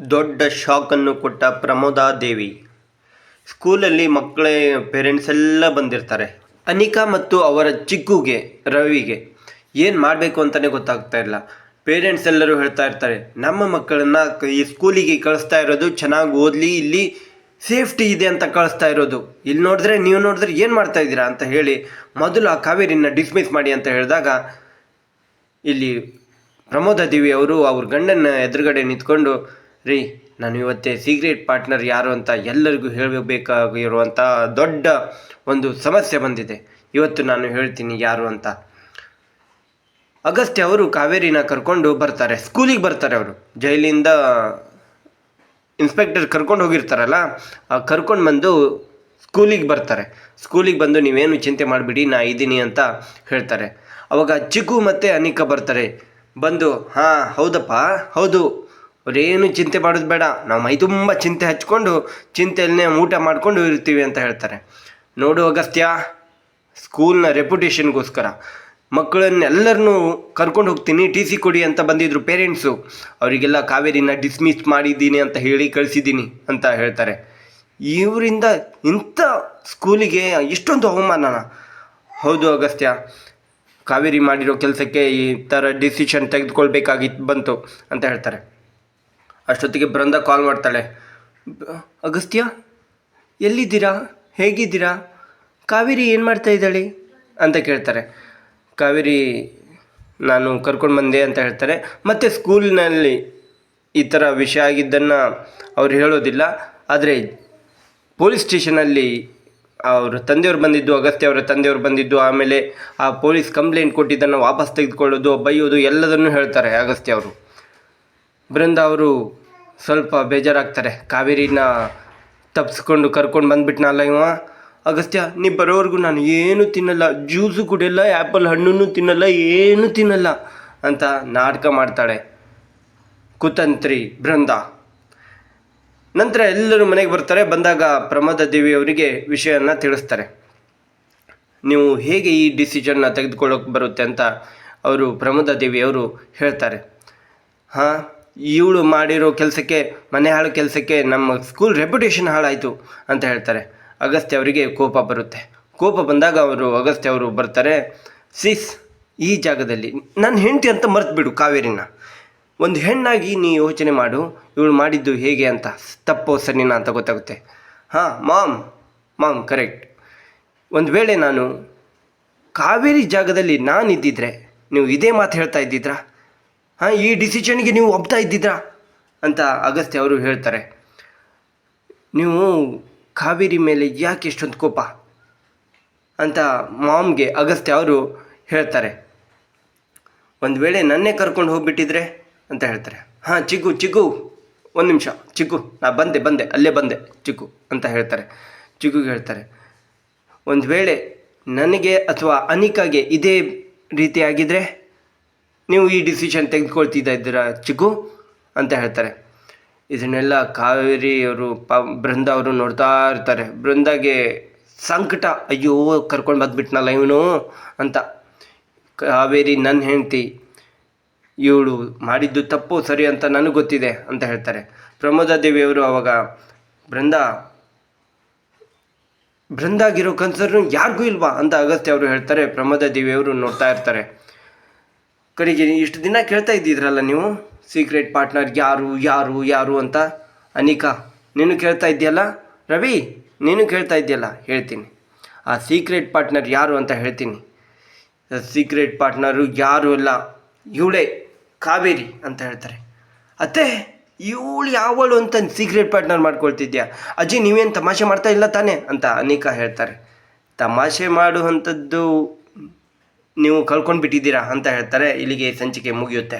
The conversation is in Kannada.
ದೊಡ್ಡ ಶಾಕನ್ನು ಕೊಟ್ಟ ಪ್ರಮೋದಾ ದೇವಿ. ಸ್ಕೂಲಲ್ಲಿ ಮಕ್ಕಳ ಪೇರೆಂಟ್ಸ್ ಎಲ್ಲ ಬಂದಿರ್ತಾರೆ. ಅನಿಕಾ ಮತ್ತು ಅವರ ಚಿಕ್ಕುಗೆ, ರವಿಗೆ, ಏನು ಮಾಡಬೇಕು ಅಂತಲೇ ಗೊತ್ತಾಗ್ತಾ ಇಲ್ಲ. ಪೇರೆಂಟ್ಸ್ ಎಲ್ಲರೂ ಹೇಳ್ತಾ ಇರ್ತಾರೆ, ನಮ್ಮ ಮಕ್ಕಳನ್ನ ಈ ಸ್ಕೂಲಿಗೆ ಕಳಿಸ್ತಾ ಇರೋದು ಚೆನ್ನಾಗಿ ಓದಲಿ, ಇಲ್ಲಿ ಸೇಫ್ಟಿ ಇದೆ ಅಂತ ಕಳಿಸ್ತಾ ಇರೋದು. ಇಲ್ಲಿ ನೋಡಿದ್ರೆ, ನೀವು ನೋಡಿದ್ರೆ ಏನು ಮಾಡ್ತಾ ಇದ್ದೀರಾ? ಅಂತ ಹೇಳಿ ಮೊದಲು ಆ ಕಾವೇರಿನ ಡಿಸ್ಮಿಸ್ ಮಾಡಿ ಅಂತ ಹೇಳಿದಾಗ, ಇಲ್ಲಿ ಪ್ರಮೋದ ದೇವಿ ಅವರು ಅವ್ರ ಗಂಡನ ಎದುರುಗಡೆ ನಿಂತ್ಕೊಂಡು ರೀ, ನಾನು ಇವತ್ತೇ ಸೀಕ್ರೆಟ್ ಪಾರ್ಟ್ನರ್ ಯಾರು ಅಂತ ಎಲ್ಲರಿಗೂ ಹೇಳಬೇಕಾಗಿರುವಂಥ ದೊಡ್ಡ ಒಂದು ಸಮಸ್ಯೆ ಬಂದಿದೆ. ಇವತ್ತು ನಾನು ಹೇಳ್ತೀನಿ ಯಾರು ಅಂತ. ಅಗಸ್ತ್ಯ ಅವರು ಕಾವೇರಿನ ಕರ್ಕೊಂಡು ಬರ್ತಾರೆ ಸ್ಕೂಲಿಗೆ ಬರ್ತಾರೆ ಅವರು. ಜೈಲಿಂದ ಇನ್ಸ್ಪೆಕ್ಟರ್ ಕರ್ಕೊಂಡು ಹೋಗಿರ್ತಾರಲ್ಲ ಕರ್ಕೊಂಡು ಬಂದು ಸ್ಕೂಲಿಗೆ ಬರ್ತಾರೆ. ಸ್ಕೂಲಿಗೆ ಬಂದು ನೀವೇನು ಚಿಂತೆ ಮಾಡಿಬಿಡಿ, ನಾ ಇದ್ದೀನಿ ಅಂತ ಹೇಳ್ತಾರೆ. ಅವಾಗ ಚಿಕ್ಕು ಮತ್ತು ಅನಿಕಾ ಬರ್ತಾರೆ. ಬಂದು, ಹಾಂ, ಹೌದಪ್ಪ, ಹೌದು ಅವ್ರೇನು ಚಿಂತೆ ಮಾಡೋದು ಬೇಡ. ನಾವು ಮೈ ತುಂಬ ಚಿಂತೆ ಹಚ್ಕೊಂಡು ಚಿಂತೆಯಲ್ಲೇ ಊಟ ಮಾಡಿಕೊಂಡು ಇರ್ತೀವಿ ಅಂತ ಹೇಳ್ತಾರೆ. ನೋಡು ಅಗಸ್ತ್ಯ, ಸ್ಕೂಲ್ನ ರೆಪ್ಯುಟೇಷನ್ಗೋಸ್ಕರ ಮಕ್ಕಳನ್ನೆಲ್ಲರನ್ನೂ ಕರ್ಕೊಂಡು ಹೋಗ್ತೀನಿ, ಟಿ ಸಿ ಕೊಡಿ ಅಂತ ಬಂದಿದ್ರು ಪೇರೆಂಟ್ಸು. ಅವರಿಗೆಲ್ಲ ಕಾವೇರಿನ ಡಿಸ್ಮಿಸ್ ಮಾಡಿದ್ದೀನಿ ಅಂತ ಹೇಳಿ ಕಳಿಸಿದ್ದೀನಿ ಅಂತ ಹೇಳ್ತಾರೆ. ಇವರಿಂದ ಇಂಥ ಸ್ಕೂಲಿಗೆ ಇಷ್ಟೊಂದು ಅವಮಾನನ? ಹೌದು ಅಗಸ್ತ್ಯ, ಕಾವೇರಿ ಮಾಡಿರೋ ಕೆಲಸಕ್ಕೆ ಈ ಥರ ಡಿಸಿಷನ್ ತೆಗೆದುಕೊಳ್ಬೇಕಾಗಿತ್ತು ಬಂತು ಅಂತ ಹೇಳ್ತಾರೆ. ಅಷ್ಟೊತ್ತಿಗೆ ಬೃಂದ ಕಾಲ್ ಮಾಡ್ತಾಳೆ. ಅಗಸ್ತ್ಯ, ಎಲ್ಲಿದ್ದೀರಾ? ಹೇಗಿದ್ದೀರಾ? ಕಾವೇರಿ ಏನು ಮಾಡ್ತಾ ಇದ್ದಾಳೆ? ಅಂತ ಕೇಳ್ತಾರೆ. ಕಾವೇರಿ, ನಾನು ಕರ್ಕೊಂಡು ಬಂದೆ ಅಂತ ಹೇಳ್ತಾರೆ. ಮತ್ತು ಸ್ಕೂಲ್ನಲ್ಲಿ ಈ ಥರ ವಿಷಯ ಆಗಿದ್ದನ್ನು ಅವ್ರು ಹೇಳೋದಿಲ್ಲ. ಆದರೆ ಪೊಲೀಸ್ ಸ್ಟೇಷನಲ್ಲಿ ಅವರು ತಂದೆಯವ್ರು ಬಂದಿದ್ದು, ಅಗಸ್ತ್ಯ ಅವರ ತಂದೆಯವ್ರು ಬಂದಿದ್ದು, ಆಮೇಲೆ ಆ ಪೊಲೀಸ್ ಕಂಪ್ಲೇಂಟ್ ಕೊಟ್ಟಿದ್ದನ್ನು ವಾಪಸ್ ತೆಗೆದುಕೊಳ್ಳೋದು, ಬೈಯೋದು ಎಲ್ಲದನ್ನು ಹೇಳ್ತಾರೆ ಅಗಸ್ತ್ಯ ಅವರು. ಬೃಂದ ಅವರು ಸ್ವಲ್ಪ ಬೇಜಾರಾಗ್ತಾರೆ. ಕಾವೇರಿನ ತಪ್ಪಿಸ್ಕೊಂಡು ಕರ್ಕೊಂಡು ಬಂದ್ಬಿಟ್ನಲ್ಲ ಇವ. ಅಗಸ್ತ್ಯ, ನೀ ಬರೋವರೆಗೂ ನಾನು ಏನು ತಿನ್ನಲ್ಲ. ಜ್ಯೂಸು ಕುಡಿಯಲ್ಲ ಆ್ಯಪಲ್ ಹಣ್ಣು ತಿನ್ನಲ್ಲ, ಏನು ತಿನ್ನಲ್ಲ ಅಂತ ನಾಟಕ ಮಾಡ್ತಾಳೆ ಕುತಂತ್ರಿ ಬೃಂದ. ನಂತರ ಎಲ್ಲರೂ ಮನೆಗೆ ಬರ್ತಾರೆ. ಬಂದಾಗ ಪ್ರಮೋದ ದೇವಿ ಅವರಿಗೆ ವಿಷಯನ ತಿಳಿಸ್ತಾರೆ. ನೀವು ಹೇಗೆ ಈ ಡಿಸಿಷನ್ನ ತೆಗೆದುಕೊಳ್ಳೋಕೆ ಬರುತ್ತೆ ಅಂತ ಅವರು ಪ್ರಮೋದ ದೇವಿ ಅವರು ಹೇಳ್ತಾರೆ. ಹಾಂ ಇವಳು ಮಾಡಿರೋ ಕೆಲಸಕ್ಕೆ, ಮನೆ ಹಾಳು ಕೆಲಸಕ್ಕೆ ನಮ್ಮ ಸ್ಕೂಲ್ ರೆಪ್ಯುಟೇಷನ್ ಹಾಳಾಯಿತು ಅಂತ ಹೇಳ್ತಾರೆ. ಅಗಸ್ತ್ಯ ಅವರಿಗೆ ಕೋಪ ಬರುತ್ತೆ. ಕೋಪ ಬಂದಾಗ ಅವರು, ಅಗಸ್ತ್ಯ ಅವರು ಬರ್ತಾರೆ ಸಿಸ್ ಈ ಜಾಗದಲ್ಲಿ ನನ್ನ ಹೆಂಡತಿ ಅಂತ ಮರ್ತು ಬಿಡು ಕಾವೇರಿನ. ಒಂದು ಹೆಣ್ಣಾಗಿ ನೀ ಯೋಚನೆ ಮಾಡು, ಇವಳು ಮಾಡಿದ್ದು ಹೇಗೆ ಅಂತ. ತಪ್ಪೋ ಸರಿನಾ ಅಂತ ಗೊತ್ತಾಗುತ್ತೆ. ಹಾಂ, ಮಾಮ್ ಮಾಮ್, ಕರೆಕ್ಟ್. ಒಂದು ವೇಳೆ ನಾನು ಕಾವೇರಿ ಜಾಗದಲ್ಲಿ ನಾನು ಇದ್ದಿದ್ರೆ, ನೀವು ಇದೇ ಮಾತು ಹೇಳ್ತಾ ಇದ್ದಿದ್ರಾ? ಹಾಂ, ಈ ಡಿಸಿಷನ್ಗೆ ನೀವು ಒಪ್ತಾ ಇದ್ದಿದ್ರಾ ಅಂತ ಅಗಸ್ತ್ಯ ಅವರು ಹೇಳ್ತಾರೆ. ನೀವು ಕಾವೇರಿ ಮೇಲೆ ಯಾಕೆ ಇಷ್ಟೊಂದು ಕೋಪ? ಅಂತ ಮಾಮ್ಗೆ ಅಗಸ್ತ್ಯ ಅವರು ಹೇಳ್ತಾರೆ. ಒಂದು ವೇಳೆ ನನ್ನೇ ಕರ್ಕೊಂಡು ಹೋಗ್ಬಿಟ್ಟಿದ್ರೆ ಅಂತ ಹೇಳ್ತಾರೆ. ಹಾಂ ಚಿಗು ಚಿಗು ಒಂದು ನಿಮಿಷ, ಚಿಕ್ಕು, ನಾ ಬಂದೆ ಬಂದೆ, ಅಲ್ಲೇ ಬಂದೆ, ಚಿಕ್ಕು, ಅಂತ ಹೇಳ್ತಾರೆ. ಚಿಕ್ಕುಗೆ ಹೇಳ್ತಾರೆ, ಒಂದು ವೇಳೆ ನನಗೆ ಅಥವಾ ಅನಿಕಾಗೆ ಇದೇ ರೀತಿಯಾಗಿದ್ದರೆ ನೀವು ಈ ಡಿಸಿಷನ್ ತೆಗೆದುಕೊಳ್ತಿದ್ದ ಇದ್ದೀರಾ ಚಿಕ್ಕು ಅಂತ ಹೇಳ್ತಾರೆ. ಇದನ್ನೆಲ್ಲ ಕಾವೇರಿ ಅವರು ಪ, ಬೃಂದ ಅವರು ನೋಡ್ತಾ ಇರ್ತಾರೆ. ಬೃಂದಾಗೆ ಸಂಕಟ, ಅಯ್ಯೋ ಕರ್ಕೊಂಡು ಬಂದ್ಬಿಟ್ನಲ್ಲ ಇವನು ಅಂತ. ಕಾವೇರಿ ನನ್ನ ಹೆಂಡತಿ, ಇವಳು ಮಾಡಿದ್ದು ತಪ್ಪು, ಸರಿ ಅಂತ ನನಗೆ ಗೊತ್ತಿದೆ ಅಂತ ಹೇಳ್ತಾರೆ. ಪ್ರಮೋದ ದೇವಿಯವರು ಅವಾಗ, ಬೃಂದ, ಬೃಂದಾಗಿರೋ ಕನ್ಸರ್ನು ಯಾರಿಗೂ ಇಲ್ವಾ? ಅಂತ ಅಗಸ್ತ್ಯ ಅವರು ಹೇಳ್ತಾರೆ. ಪ್ರಮೋದ ದೇವಿಯವರು ನೋಡ್ತಾ ಇರ್ತಾರೆ. ಕಡೆಗೆ ಇಷ್ಟು ದಿನ ಕೇಳ್ತಾ ಇದ್ದಿದ್ರಲ್ಲ ನೀವು? ಸೀಕ್ರೆಟ್ ಪಾರ್ಟ್ನರ್ ಯಾರು ಯಾರು ಯಾರು ಅಂತ? ಅನಿಕಾ, ನೀನು ಕೇಳ್ತಾ ಇದೆಯಲ್ಲ ರವಿ, ನೀನು ಕೇಳ್ತಾ ಇದೆಯಲ್ಲ ಹೇಳ್ತೀನಿ. ಆ ಸೀಕ್ರೆಟ್ ಪಾರ್ಟ್ನರ್ ಯಾರು ಅಂತ ಹೇಳ್ತೀನಿ. ಸೀಕ್ರೆಟ್ ಪಾರ್ಟ್ನರು ಯಾರು ಅಲ್ಲ, ಇವಳೇ ಕಾವೇರಿ ಅಂತ ಹೇಳ್ತಾರೆ. ಅತ್ತೆ, ಇವಳು ಯಾವಳು ಅಂತ ಸೀಕ್ರೆಟ್ ಪಾರ್ಟ್ನರ್ ಮಾಡ್ಕೊಳ್ತಿದ್ಯಾ? ಅಜ್ಜಿ, ನೀವೇನು ತಮಾಷೆ ಮಾಡ್ತಾ ಇಲ್ಲ ತಾನೇ? ಅಂತ ಅನಿಕಾ ಹೇಳ್ತಾರೆ. ತಮಾಷೆ ಮಾಡುವಂಥದ್ದು ನೀವು ಕಳ್ಕೊಂಡು ಬಿಟ್ಟಿದ್ದೀರಾ ಅಂತ ಹೇಳ್ತಾರೆ. ಇಲ್ಲಿಗೆ ಸಂಚಿಕೆ ಮುಗಿಯುತ್ತೆ.